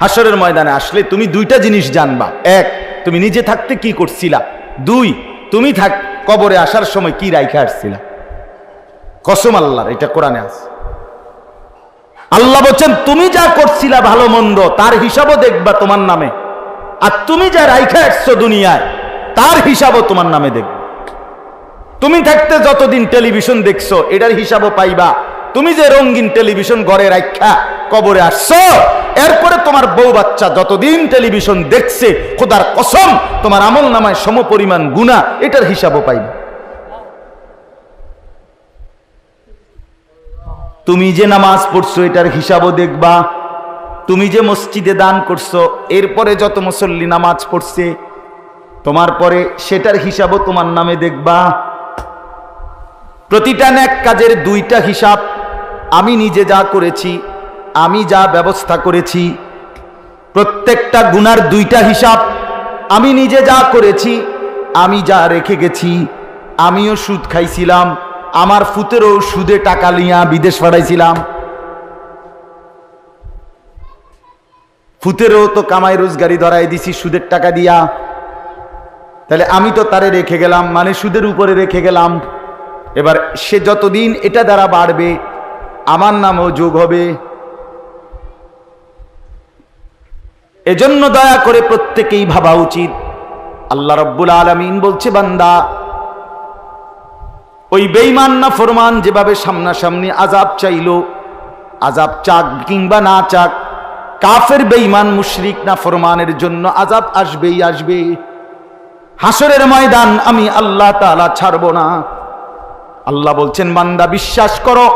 হাসরের ময়দানে আসলে তুমি দুইটা জিনিস জানবা। এক, তুমি নিজে থাকতে কি করছিলা? দুই, তুমি থাক কবরে আসার সময় কি রাইখে আসছিলা? কসম আল্লাহর, এটা কোরআনে আছে। আল্লাহ বলছেন, তুমি যা করছিলা ভালো মন্দ, তার হিসাবও দেখবা তোমার নামে। আর তুমি যা রাইখা আসছো দুনিয়ায়, তার হিসাবও তোমার নামে দেখবে। তুমি থাকতে যতদিন টেলিভিশন দেখছ, এটার হিসাবও পাইবা। তুমি যে রঙিন টেলিভিশন ঘরে রাখা কবরে আসছো, এরপরে তোমার বউ বাচ্চা যতদিন টেলিভিশন দেখছে, খোদার কসম, তোমার আমল নামায় সমপরিমাণ গুণা এটার হিসাবও পাইবা। তুমি যে নামাজ পড়ছো, এটার হিসাবও দেখবা। তুমি যে মসজিদে দান করছ, এরপরে যত মুসল্লি নামাজ পড়ছে, তোমার পরে সেটার হিসাবও তোমার নামে দেখবা। প্রতিটা ন্যাক কাজের দুইটা হিসাব আমি নিজে যা করেছি আমি যা ব্যবস্থা করেছি, প্রত্যেকটা গুনার দুইটা হিসাব আমি নিজে যা করেছি, আমি যা রেখে গেছি, আমিও সুদ খাইছিলাম, আমার ফুতেরও সুদে টাকা লিয়া বিদেশ পাঠাইছিলাম। ফুতেরও তো কামাই রোজগারি ধরাই দিছি, সুদের টাকা দিয়া। তাহলে আমি তো তারে রেখে গেলাম মানে সুদের উপরে রেখে গেলাম। এবার সে যতদিন এটা দ্বারা বাড়বে, আমার নামও যোগ হবে। এজন্য দয়া করে প্রত্যেকেই ভাবা উচিত। আল্লাহ রব্বুল আলমিন বলছে, বান্দা, ওই বেইমান না ফরমান যেভাবে সামনাসামনি আজাব চাইলো আজাব চাক কিংবা না চাক, কাফের বেইমান মুশরিক না ফরমানের জন্য আজাব আসবেই আসবে। হাসরের ময়দান আমি আল্লাহ তালা ছাড়ব না। আল্লাহ বলছেন, বান্দা, বিশ্বাস করো।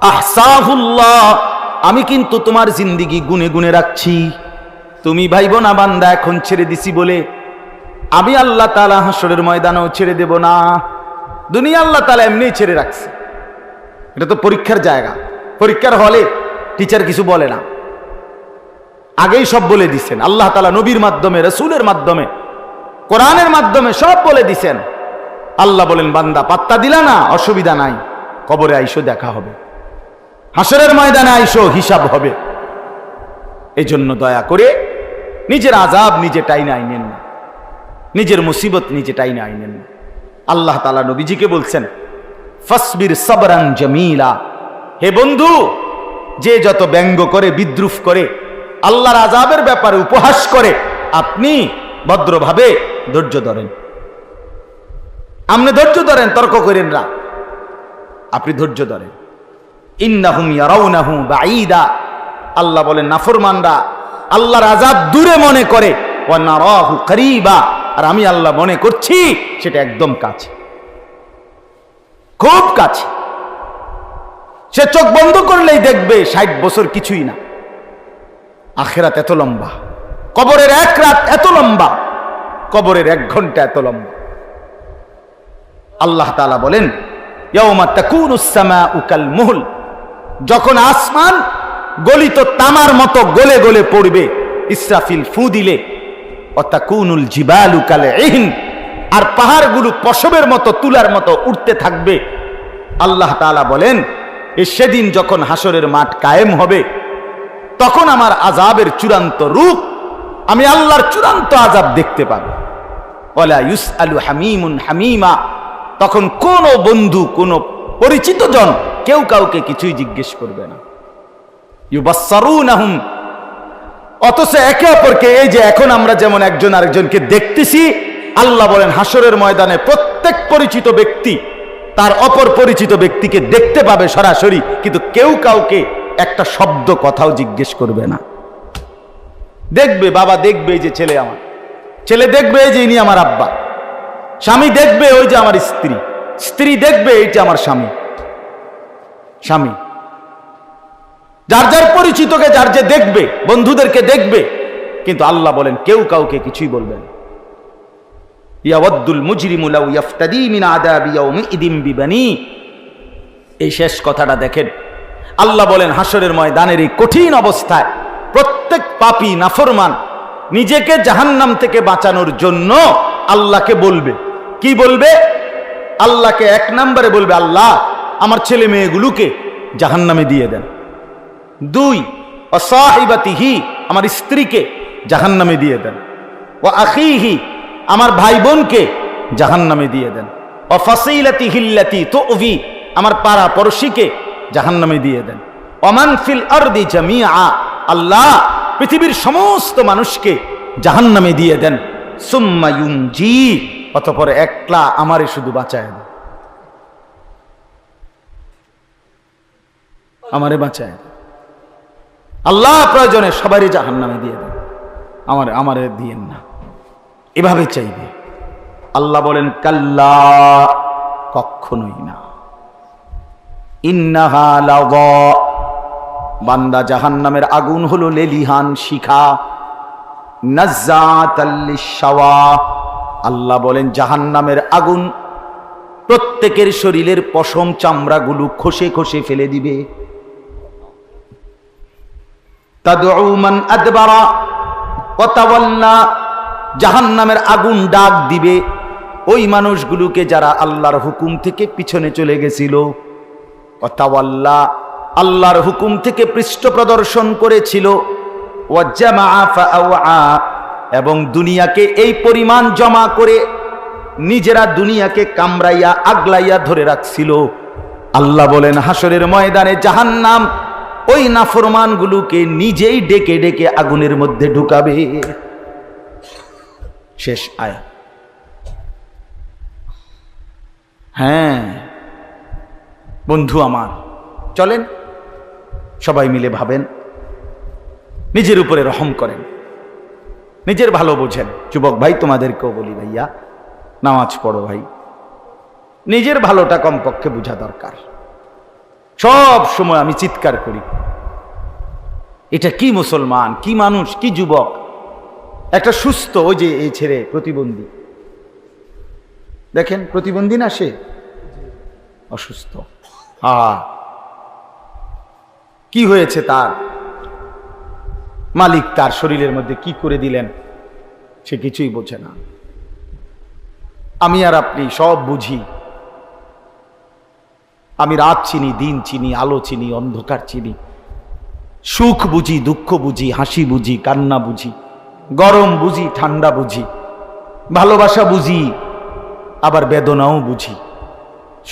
আহসাহুল্লাহ আমি কিন্তু তোমার জিন্দিগি গুনে গুনে রাখছি। তুমি ভাইব না বান্দা এখন ছেড়ে দিছি বলে আমি আল্লাহ তালা হাসরের ময়দানও ছেড়ে দেব না। দুনিয়া আল্লাহ তালা এমনি ছেড়ে রাখছে। এটা তো পরীক্ষার জায়গা। পরীক্ষার হলে টিচার কিছু বলে না। আগেই সব বলে দিছেন। আল্লাহ তালা নবীর মাধ্যমে, রসুলের মাধ্যমে, কোরআনের মাধ্যমে সব বলে দিছেন। আল্লাহ বলেন, বান্দা, পাত্তা দিলা না, অসুবিধা নাই। কবরে আইসো, দেখা হবে। হাসরের ময়দানে আইসো, হিসাব হবে। এই জন্য দয়া করে নিজের আজাব নিজে টাইনে আইনেন না। নিজের মুসিবত নিজে টাইনে আইনেন না। আল্লাহ তালা নবীজিকে বলছেন, ফসবির সবরান জমিলা। হে বন্ধু, যে যত ব্যঙ্গ করে, বিদ্রুপ করে, আল্লাহর আজাবের ব্যাপারে উপহাস করে, আপনি ভদ্রভাবে ধৈর্য ধরেন। আপনি ধৈর্য ধরেন, তর্ক করেন না। আপনি ধৈর্য ধরেন। ইন্নাহুম ইয়ারাউনাহু বাঈদা। আল্লাহ বলেন, নাফরমানরা, আল্লাহর আজাব দূরে মনে করে, ওয়া নারাহু করিবা। আর আমি আল্লাহ মনে করছি, সেটা একদম কাছে। খুব কাছে। সে চোখ বন্ধ করলেই দেখবে ষাট বছর কিছুই না। আখেরাত এত লম্বা। কবরের এক রাত এত লম্বা। কবরের এক ঘণ্টা এত লম্বা। আল্লাহ তালা বলেন, ইয়াউমা তাকুনুস সামাউ কাল মুহল। যখন আসমান গলিত তামার মতো গলে গলে পড়বে, ইসরাফিল ফু দিলে, অতাকুনুল জিবালু কালে এহিন আর পাহাড়গুলো পশবের মতো তুলার মতো উঠতে থাকবে। আল্লাহ তাআলা বলেন, এ সেদিন যখন হাসরের মাঠ কায়েম হবে, তখন আমার আজাবের চূড়ান্ত রূপ আমি আল্লাহর চূড়ান্ত আজাব দেখতে পাবো। ওলা ইউস আলু হামিমুন হামিমা তখন কোন বন্ধু, কোন পরিচিত জন কেউ কাউকে কিছুই জিজ্ঞেস করবে না। অথচ একে অপরকে এই যে এখন আমরা যেমন একজন আরেকজনকে দেখতেছি, আল্লাহ বলেন হাসরের ময়দানে প্রত্যেক পরিচিত ব্যক্তি তার অপর পরিচিত ব্যক্তিকে দেখতে পাবে সরাসরি, কিন্তু কেউ কাউকে একটা শব্দ কথাও জিজ্ঞেস করবে না। দেখবে, বাবা দেখবে যে ছেলে আমার। ছেলে দেখবে এই যে ইনি আমার আব্বা। স্বামী দেখবে ওই যে আমার স্ত্রী। স্ত্রী দেখবে এই আমার স্বামী। স্বামী। যার যার পরিচিতকে, যার যে দেখবে, বন্ধুদেরকে দেখবে, কিন্তু আল্লাহ বলেন, কেউ কাউকে কিছুই বলবেন এই শেষ কথাটা দেখেন। আল্লাহ বলেন হাসরের ময়দানের এই কঠিন অবস্থায় প্রত্যেক পাপী নাফরমান নিজেকে জাহান্নাম থেকে বাঁচানোর জন্য আল্লাহকে বলবে। কি বলবে? আল্লাহকে এক নম্বরে বলবে, আল্লাহ, আমার ছেলে মেয়েগুলোকে জাহান্নামে দিয়ে দেন। দুই, অসাহিবাতিহি, আমার স্ত্রীকে জাহান নামে দিয়ে দেন। ও আখিহি, আমার ভাই বোনকে জাহান নামে দিয়ে দেন। ও ফাসিলাতি হিল্লাতি তো অভি আমার পাড়া পড়শিকে জাহান নামে দিয়ে দেন। অমান ফিল আরদি জামিয়া আল্লাহ পৃথিবীর সমস্ত মানুষকে জাহান নামে দিয়ে দেন। সুম্মা ইউনজি অতপর একলা আমারে শুধু বাঁচায় দেন আমারে বাঁচায় আল্লাহ প্রয়োজনে সবারই জাহান নামে দিয়ে দেন। আমার, আমারে দিয়েন না। এভাবে চাইবে। আল্লাহ বলেন, কাল্লা কখনোই না। ইন্নাহা লাযা। বান্দা জাহান্নামের আগুন হলো লেলিহান শিখা। নাজ্জাতাল লিশাওয়া আল্লাহ বলেন, জাহান্নামের আগুন প্রত্যেকের শরীরের পশম চামড়াগুলো খসে খসে ফেলে দিবে। জাহান্নামের আগুন ডাক দিবে। ওই মানুষগুলোকে যারা আল্লাহর হুকুম থেকে পিছনে চলে গেছিল অতাওয়াল্লা আল্লাহর হুকুম থেকে পৃষ্ঠ প্রদর্শন করেছিল ওয়াজ্জামা এবং দুনিয়াকে এই পরিমাণ জমা করে নিজেরা দুনিয়াকে কামড়াইয়া, আগলাইয়া ধরে রাখছিল। আল্লাহ বলেন হাসরের ময়দানে জাহান্নাম ওই নাফরমানগুলোকে নিজেই ডেকে ডেকে আগুনের মধ্যে ঢুকাবে। শেষ আয়। হ্যাঁ বন্ধু আমার, চলেন, সবাই মিলে ভাবেন, নিজের উপরে রহম করেন। নিজের ভালো বোঝেন। যুবক ভাই, তোমাদেরকেও বলি ভাইয়া, নামাজ পড়ো ভাই। নিজের ভালোটা কমপক্ষে বোঝা দরকার। সব সময় আমি চিৎকার করি। এটা কি মুসলমান, কি মানুষ, কি যুবক? একটা সুস্থ ওই যে এই ছেড়ে প্রতিবন্ধী। দেখেন, প্রতিবন্ধী না সে? অসুস্থ। হা কি হয়েছে তার? মালিক তার শরীরের মধ্যে কি করে দিলেন, সে কিছুই বোঝে না। আমি আর আপনি সব বুঝি। আমি রাত চিনি, দিন চিনি, আলো চিনি, অন্ধকার চিনি। সুখ বুঝি, দুঃখ বুঝি, হাসি বুঝি, কান্না বুঝি, গরম বুঝি, ঠান্ডা বুঝি, ভালোবাসা বুঝি, আবার বেদনাও বুঝি।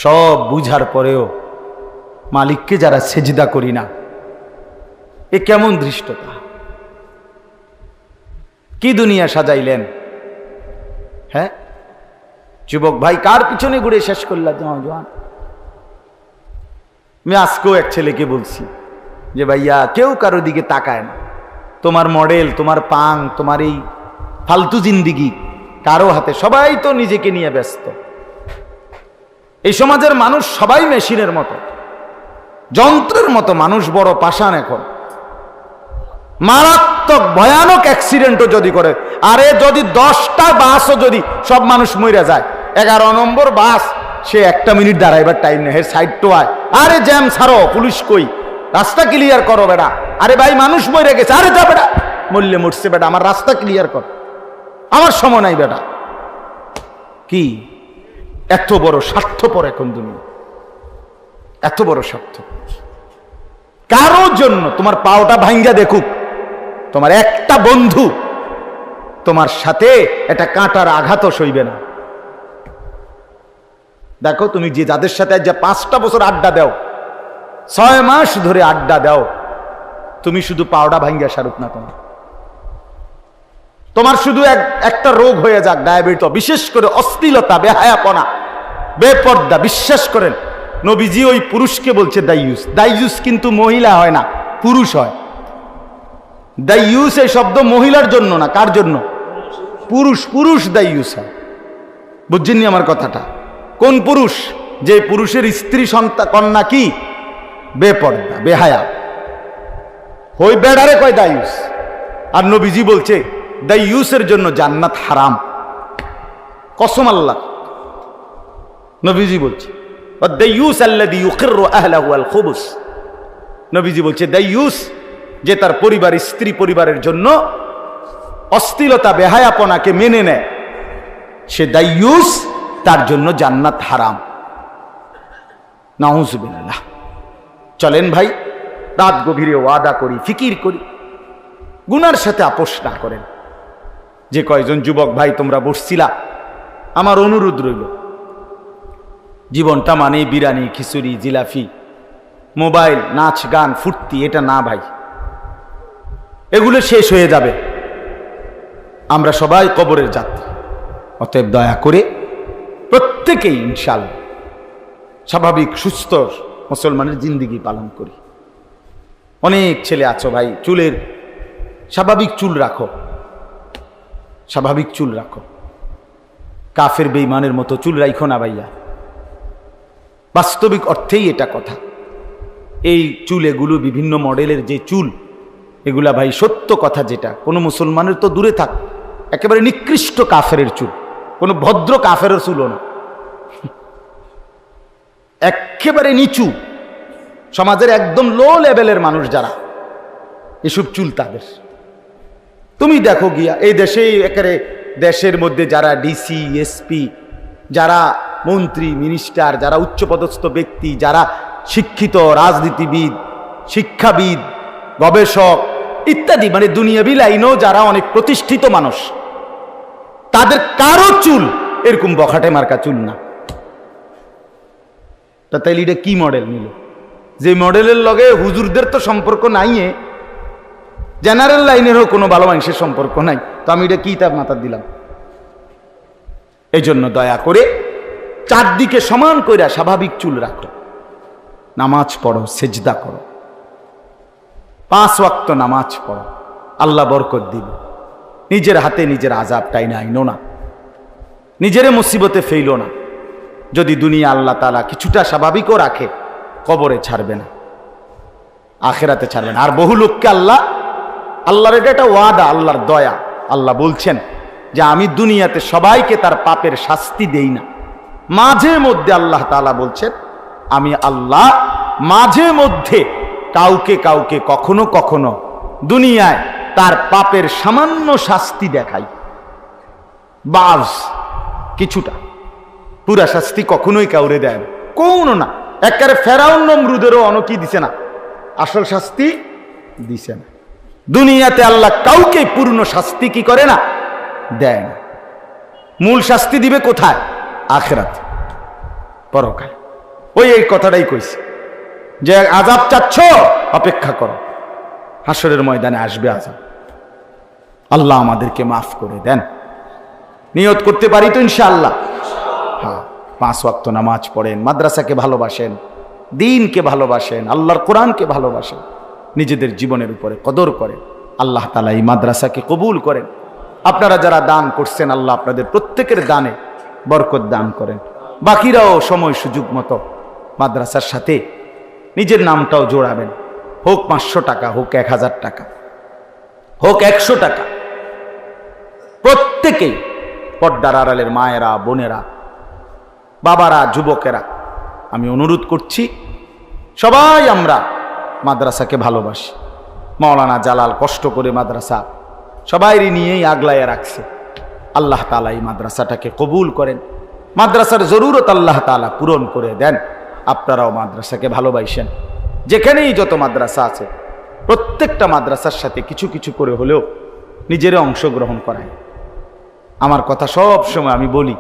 সব বুঝার পরেও মালিককে যারা সেজদা করি না, এ কেমন দৃষ্টতা কি দুনিয়া সাজাইলেন? হ্যাঁ? যুবক ভাই, কার পিছনে ঘুরে শেষ করলা? জওয়ান জওয়ান আমি আজকেও এক ছেলেকে বলছি যে, ভাইয়া, কেউ কারও দিকে তাকায় না। তোমার মডেল, তোমার পাং, তোমার এই ফালতু জিন্দিগি, কারও হাতে সবাই তো নিজেকে নিয়ে ব্যস্ত। এই সমাজের মানুষ সবাই মেশিনের মতো। যন্ত্রের মতো মানুষ, বড় পাষাণ এখন। মারাত্মক, ভয়ানক অ্যাক্সিডেন্টও যদি করে, আরে যদি দশটা বাসও যদি সব মানুষ মরে যায়, এগারো নম্বর বাস, সে একটা মিনিট দাঁড়াইবার টাইম নেই সাইড তো আয়। আরে জ্যাম ছাড়ো, পুলিশ কই? রাস্তা ক্লিয়ার করো বেটা। আরে ভাই, মানুষ মরে গেছে, আরে যা বেটা। মরলে মরছে বেটা, আমার রাস্তা ক্লিয়ার কর। আমার সময় নাই বেটা। কি? এত বড় স্বার্থপর এখন তুমি। এত বড় স্বার্থ কারোর জন্য তোমার পাওটা ভাঙ্গা দেখুক। তোমার একটা বন্ধু তোমার সাথে একটা কাঁটার আঘাতও সইবে না। দেখো, তুমি যে যাদের সাথে যে পাঁচটা বছর আড্ডা দাও, ছয় মাস ধরে আড্ডা দাও, তুমি শুধু পাওডা ভাঙ্গা সারুক না তোমার। তোমার শুধু এক, একটা রোগ হয়ে যাক, ডায়াবেটিস, বিশেষ করে অস্থিলতা বেহায়াপনা, বেপর্দা, বিশ্বাস করেন, নবীজি ওই পুরুষকে বলছে দাইয়ুস দাইয়ুস কিন্তু মহিলা হয় না, পুরুষ হয়। দাইয়ুস এই শব্দ মহিলার জন্য না, কার জন্য? পুরুষ পুরুষ দাইয়ুস হয় বুঝছেননি আমার কথাটা? কোন পুরুষ? যে পুরুষের স্ত্রী, সন্তান, কন্যা কি? বেপর্দা, বেহায়া। হই বেড়ারে কয় দায়ুস আর নবীজি বলছে দাইয়ুসের জন্য জান্নাত হারাম। কসম আল্লাহ। নবীজি বলছে দাইয়ুস আল্লাযী ইউকিররু আহলাহু আল খুবুস। নবীজি বলছে দাইয়ুস যে তার পরিবার স্ত্রী পরিবারের জন্য অস্থিলতা বেহায়াপনাকে মেনে নেয়। সে দাইয়ুস তার জন্য জান্নাত হারাম। নাউজুবিল্লাহ। চলেন ভাই, রাত গভীরে ওয়াদা করি, ফিকির করি। গুনার সাথে আপোষ না করেন। যে কয়জন যুবক ভাই, তোমরা বসছিলা, আমার অনুরোধ রইল। জীবনটা মানে বিরিয়ানি, খিচুড়ি জিলাফি মোবাইল, নাচ, গান, ফুর্তি, এটা না ভাই। এগুলো শেষ হয়ে যাবে। আমরা সবাই কবরের যাত্রী। অতএব দয়া করে প্রত্যেকেই ইনশাল স্বাভাবিক, সুস্থ মুসলমানের জিন্দিগি পালন করি। অনেক ছেলে আছো ভাই, চুলের স্বাভাবিক চুল রাখো। স্বাভাবিক চুল রাখো। কাফের বেইমানের মতো চুল রাইখো না ভাইয়া। বাস্তবিক অর্থেই এটা কথা। এই চুল এগুলো বিভিন্ন মডেলের যে চুল এগুলা ভাই সত্য কথা যেটা। কোনো মুসলমানের তো দূরে থাক। একেবারে নিকৃষ্ট কাফের চুল। কোনো ভদ্র কাফের চুলও না। একেবারে নিচু। সমাজের একদম লো লেভেলের মানুষ যারা, এসব চুল তাদের। তুমি দেখো গিয়া, এই দেশে একেবারে দেশের মধ্যে যারা ডিসি এসপি যারা মন্ত্রী মিনিস্টার যারা উচ্চপদস্থ ব্যক্তি, যারা শিক্ষিত রাজনীতিবিদ, শিক্ষাবিদ, গবেষক ইত্যাদি মানে দুনিয়াবি লাইনেও যারা অনেক প্রতিষ্ঠিত মানুষ, তাদের কারও চুল এরকম বখাটে মার্কা চুল না। তা তাইলে এটা কি মডেল নিল? যে মডেলের লগে হুজুরদের তো সম্পর্ক নাই জেনারেল লাইনেরও কোনো ভালো মানুষের সম্পর্ক নাই। তো আমি এটা কি তার মাথা দিলাম? এই জন্য দয়া করে চারদিকে সমান কইরা স্বাভাবিক চুল রাখো। নামাজ পড়ো, সেজদা করো। পাঁচ ওয়াক্ত নামাজ পড়ো। আল্লাহ বরকত দিব। নিজের হাতে নিজের আজাব টাইনে আইনো না। নিজেরে মুসিবতে ফেইল না। যদি দুনিয়া আল্লাহ তালা কিছুটা স্বাভাবিকও রাখে, কবরে ছাড়বে না। আখেরাতে ছাড়বে না। আর বহু লোককে আল্লাহ, আল্লাহর এটা একটা ওয়াদা, আল্লাহর দয়া। আল্লাহ বলছেন যে, আমি দুনিয়াতে সবাইকে তার পাপের শাস্তি দেই না। মাঝে মধ্যে আল্লাহ তাআলা বলছেন, আমি আল্লাহ মাঝে মধ্যে কাউকে কাউকে কখনো কখনো দুনিয়ায় তার পাপের সামান্য শাস্তি দেখাই। বাজ কিছুটা। পুরা শাস্তি কখনোই কাউরে দেয় না। কোনো না। একেবারে ফেরাউন নমরুদেরও অনকি দিছে না। আসল শাস্তি দিছে না। দুনিয়াতে আল্লাহ কাউকে পূর্ণ শাস্তি কি করে না? দেয় না। মূল শাস্তি দিবে কোথায়? আখেরাত। পরকাল। ওই এই কথাটাই কইছে। যে আজাব চাচ্ছ, অপেক্ষা করো। হাসরের ময়দানে আসবে আজাব আল্লাহ আমাদেরকে মাফ করে দেন। নিয়ত করতে পারি তো ইনশাআল্লাহ। হ্যাঁ পাঁচ ওয়াক্ত নামাজ পড়েন, মাদ্রাসাকে ভালোবাসেন, দিনকে ভালোবাসেন, আল্লাহর কোরআনকে ভালোবাসেন, নিজেদের জীবনের উপরে কদর করেন। আল্লাহ তালা এই মাদ্রাসাকে কবুল করেন। আপনারা যারা দান করছেন, আল্লাহ আপনাদের প্রত্যেকের দানে বরকত দান করেন। বাকিরাও সময় সুযোগ মতো মাদ্রাসার সাথে নিজের নামটাও জোড়াবেন। হোক পাঁচশো টাকা, হোক এক হাজার টাকা, হোক একশো টাকা। প্রত্যেকেই পর্দার আড়ালের মায়েরা, বোনেরা, বাবারা, যুবকেরা, আমি অনুরোধ করছি, সবাই আমরা মাদ্রাসাকে ভালোবাসি। মাওলানা জালাল কষ্ট করে মাদ্রাসা সবাইরই নিয়েই আগলাইয়া রাখছে। আল্লাহ তালা এই মাদ্রাসাটাকে কবুল করেন। মাদ্রাসার জরুরত আল্লাহ তালা পূরণ করে দেন। আপনারাও মাদ্রাসাকে ভালোবাসেন। যেখানেই যত মাদ্রাসা আছে, প্রত্যেকটা মাদ্রাসার সাথে কিছু কিছু করে হলেও নিজের অংশগ্রহণ করায়। আমার কথা সব সময় আমি বলি,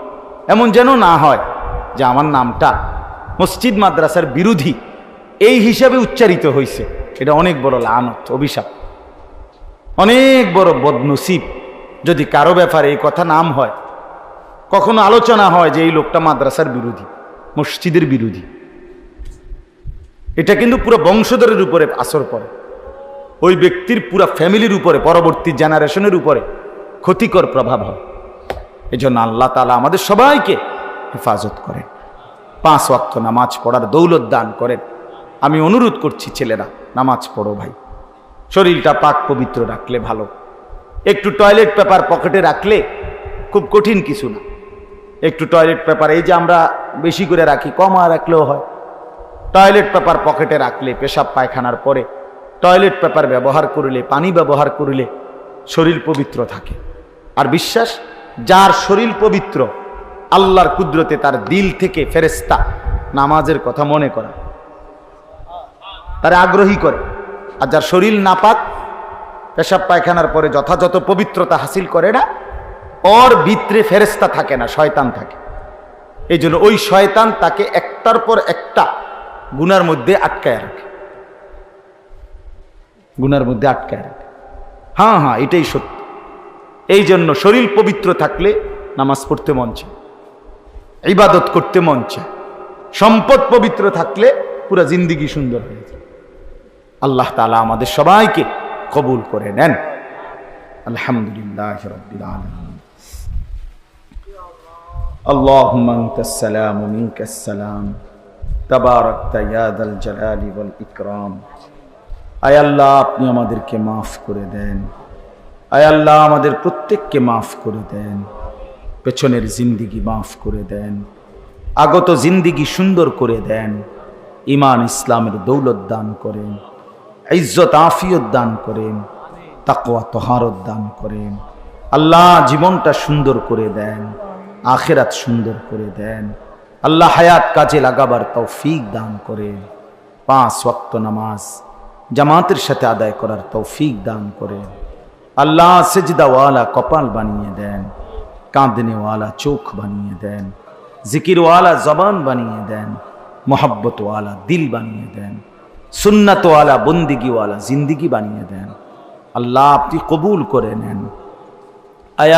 এমন যেন না হয় যে আমার নামটা মসজিদ মাদ্রাসার বিরোধী। এই হিসাবে উচ্চারিত হয়েছে এটা অনেক বড় লানত, অভিশাপ। অনেক বড় বদনসিব। যদি কারও ব্যাপারে এই কথা নাম হয়, কখনো আলোচনা হয় যে এই লোকটা মাদ্রাসার বিরোধী, মসজিদের বিরোধী। এটা কিন্তু পুরো বংশধরের উপরে আসর পড়ে। ওই ব্যক্তির পুরো ফ্যামিলির উপরে, পরবর্তী জেনারেশনের উপরে ক্ষতিকর প্রভাব হয়। এই জন্য আল্লাহ তালা আমাদের সবাইকে হেফাজত করেন। পাঁচ ওয়াক্ত নামাজ পড়ার দৌলত দান করেন। আমি অনুরোধ করছি ছেলেরা, নামাজ পড়ো ভাই। শরীরটা পাক পবিত্র রাখলে ভালো। একটু টয়লেট পেপার পকেটে রাখলে খুব কঠিন কিছু না। একটু টয়লেট পেপার, এই যে আমরা বেশি করে রাখি, কম রাখলেও হয়। টয়লেট পেপার পকেটে রাখলে, পেশাব পায়খানার পরে টয়লেট পেপার ব্যবহার করলে, পানি ব্যবহার করলে শরীর পবিত্র থাকে। আর বিশ্বাস? যার শরীর পবিত্র, আল্লাহর কুদরতে তার দিল থেকে ফেরেস্তা নামাজের কথা মনে করা। তার আগ্রহী করে। আর যার শরীর নাপাক, পেশাব পায়খানার পরে যথাযথ পবিত্রতা হাসিল করে না, ওর ভিতরে ফেরেস্তা থাকে না, শয়তান থাকে। এই জন্য ওই শয়তান তাকে একটার পর একটা গুনার মধ্যে আটকায় রাখে গুনার মধ্যে আটকায় রাখে হ্যাঁ হ্যাঁ এটাই সত্য এই জন্য শরীর পবিত্র থাকলে নামাজ পড়তে মন চায় ইবাদত করতে মন চায় সম্পদ পবিত্র থাকলে পুরো জিন্দিগি সুন্দর হয়ে যায় আল্লাহ তালা আমাদের সবাইকে কবুল করে নেন আলহামদুলিল্লাহ রব্বিল আলামিন اللهم انت السلام ومنك السلام তাবারকতা ইয়াদ আল জালালি ওয়াল ইকরাম। আয় আপনি আমাদেরকে মাফ করে দেন। আয় আল্লাহ, আমাদের প্রত্যেককে মাফ করে দেন। পেছনের জিন্দিগি মাফ করে দেন। আগত জিন্দিগি সুন্দর করে দেন। ইমান ইসলামের দৌলত দান করেন। ইজ্জত, আফিয়ত দান করেন। তাকোয়া তোহারত দান করেন। আল্লাহ জীবনটা সুন্দর করে দেন। আখেরাত সুন্দর করে দেন। আল্লাহ হায়াত কাজে লাগাবার তৌফিক দান করেন। পাঁচ ওয়াক্ত নামাজ জামাতের সাথে আদায় করার তৌফিক দান করেন। আল্লাহ সেজদাওয়ালা কপাল বানিয়ে দেন, কাঁদনেওয়ালা চোখ বানিয়ে দেন, জিকিরওয়ালা জবান বানিয়ে দেন, মোহাব্বতওয়ালা দিল বানিয়ে দেন, সুন্নাতওয়ালা বন্দিগিওয়ালা জিন্দিগি বানিয়ে দেন। আল্লাহ আপনি কবুল করে নেন। আয়